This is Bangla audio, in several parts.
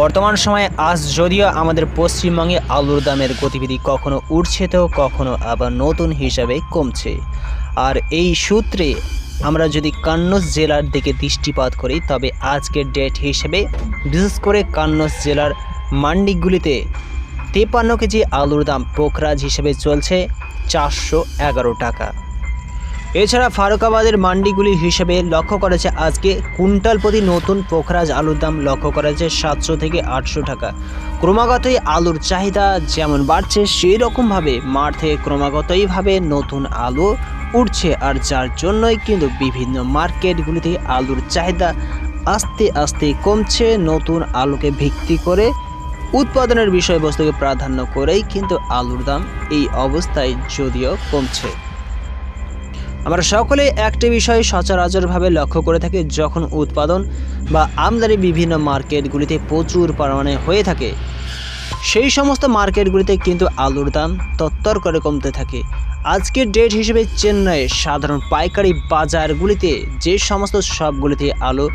বর্তমান সময়ে আজ যদিও আমাদের পশ্চিমবঙ্গে আলুর দামের গতিবিধি কখনো উঠছে তো কখনো আবার নতুন হিসাবে কমছে। আর এই সূত্রে আমরা যদি কান্নজ জেলার দিকে দৃষ্টিপাত করি, তবে আজকের ডেট হিসেবে বিশেষ করে কান্নজ জেলার মান্ডিগুলিতে তেপান্ন কেজি আলুর দাম পোখরাজ হিসেবে চলছে চারশো এগারো টাকা। এছাড়া ফারুকাবাদের মান্ডিগুলি হিসেবে লক্ষ্য করেছে আজকে কুইন্টাল প্রতি নতুন পোখরাজ আলুর দাম লক্ষ্য করেছে সাতশো থেকে আটশো টাকা। ক্রমাগতই আলুর চাহিদা যেমন বাড়ছে সেই রকমভাবে মাঠ থেকে ক্রমাগতইভাবে নতুন আলু উঠছে আর যার জন্যই কিন্তু বিভিন্ন মার্কেটগুলিতে আলুর চাহিদা আস্তে আস্তে কমছে। নতুন আলুকে ভিত্তি করে উৎপাদনের বিষয়বস্তুকে প্রাধান্য করেই কিন্তু আলুর দাম এই অবস্থায় যদিও কমছে। আমরা সকলে একটি বিষয় সচরাচরভাবে লক্ষ্য করে থাকি, যখন উৎপাদন বা আমদানি বিভিন্ন মার্কেটগুলিতে প্রচুর পরিমাণে হয়ে থাকে। সেই সমস্ত মার্কেটগুলিতে কিন্তু আলুর দাম তত্তর করে কমতে থাকে। আজকের ডেট হিসেবে চেন্নাইয়ের সাধারণ পাইকারি বাজারগুলিতে যে সমস্ত সবগুলিতে আলু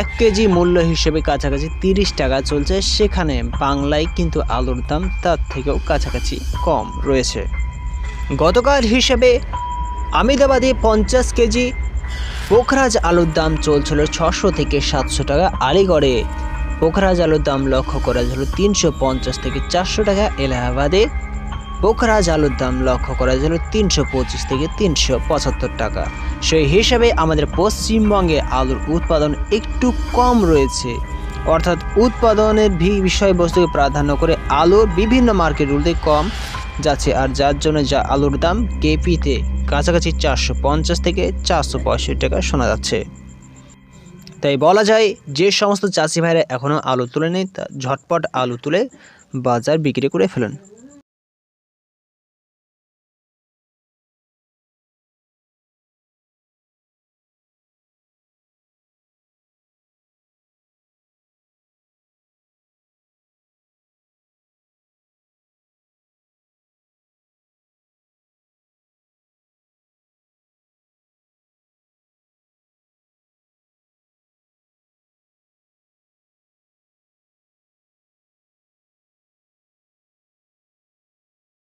এক কেজি মূল্য হিসেবে কাছাকাছি তিরিশ টাকা চলছে, সেখানে বাংলায় কিন্তু আলুর দাম তার থেকেও কাছাকাছি কম রয়েছে। গতকাল হিসেবে আমিদাবাদে পঞ্চাশ কেজি পোখরাজ আলুর দাম চলছিল ছশো থেকে সাতশো টাকা আলিগড়ে। পোখরাজ আলুর দাম লক্ষ্য করা হলো তিনশো পঞ্চাশ থেকে চারশো টাকা এলাহাবাদে। পোখরাজ আলুর দাম লক্ষ্য করা হলো তিনশো পঁচিশ থেকে তিনশো পঁচাত্তর টাকা। সেই হিসাবে আমাদের পশ্চিমবঙ্গে আলুর উৎপাদন একটু কম রয়েছে। অর্থাৎ উৎপাদনের বিষয়বস্তুকে প্রাধান্য করে আলুর বিভিন্ন মার্কেটগুলোতে কম যাচ্ছে আর যার জন্য যা আলুর দাম কেপিতে কাছাকাছি চারশো পঞ্চাশ থেকে চারশো পঁয়ষট্টি টাকা শোনা যাচ্ছে। তাই বলা যায়, যে সমস্ত চাষি ভাইরা এখনও আলু তুলে নেই তা ঝটপট আলু তুলে বাজার বিক্রি করে ফেলুন।